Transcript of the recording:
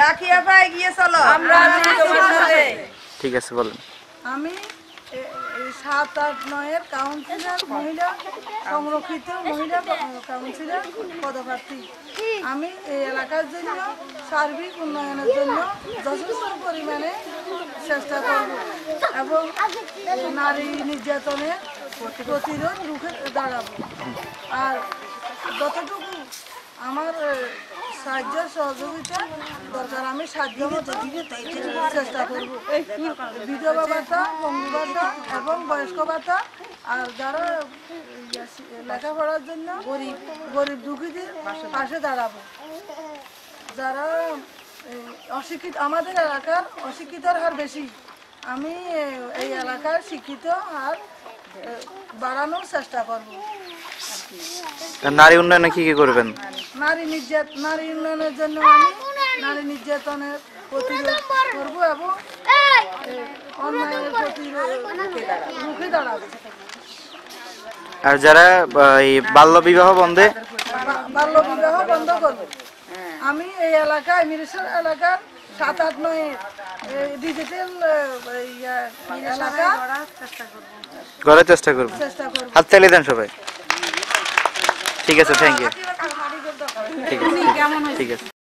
লাখিয়া পাই গিয়ে চলো। আমরা ঠিক আছে বলেন। আমি এই সাত আট নয়ের কাউন্সিলর মহিলা সংরক্ষিত মহিলা কাউন্সিলর পদপ্রার্থী। আমি এই এলাকার জন্য সার্বিক উন্নয়নের জন্য যথেষ্ট পরিমাণে চেষ্টা করব এবং নারী নির্যাতনের প্রতিরোধ রুখে দাঁড়াবো। আর যতটুকু আমার সাহায্য সহযোগিতা দরকার। আমি সাহায্য চেষ্টা করব। বিধবা ভাতা পঙ্গু ভাতা এবং বয়স্ক ভাতা। আর যারা লেখাপড়ার জন্য গরিব গরিব দুঃখীদের পাশে দাঁড়াবো। যারা অশিক্ষিত, আমাদের এলাকার অশিক্ষিতর হার বেশি। আমি এই এলাকার শিক্ষিত হার বাড়ানোর চেষ্টা করব। নারী উন্নয়নে কি কি করবেন? নারী নির্যাত নারী উন্নয়নের জন্য আমি নারী নির্যাতনের প্রতিরোধ করব এবং অন্যায়ের প্রতিরোধ রুখে দাঁড়াবো। আর যারা এই বাল্য বিবাহ বন্ধে? বাল্য বিবাহ বন্ধ করব। আমি এই এলাকায় মিরেশ্বর এলাকার সাত আট নয় ডিজিটাল এলাকা করবেন চেষ্টা করব। হাত চালিয়ে দেন সবাই। ঠিক আছে থ্যাংক ইউ ঠিক আছে। ঠিক আছে ঠিক আছে।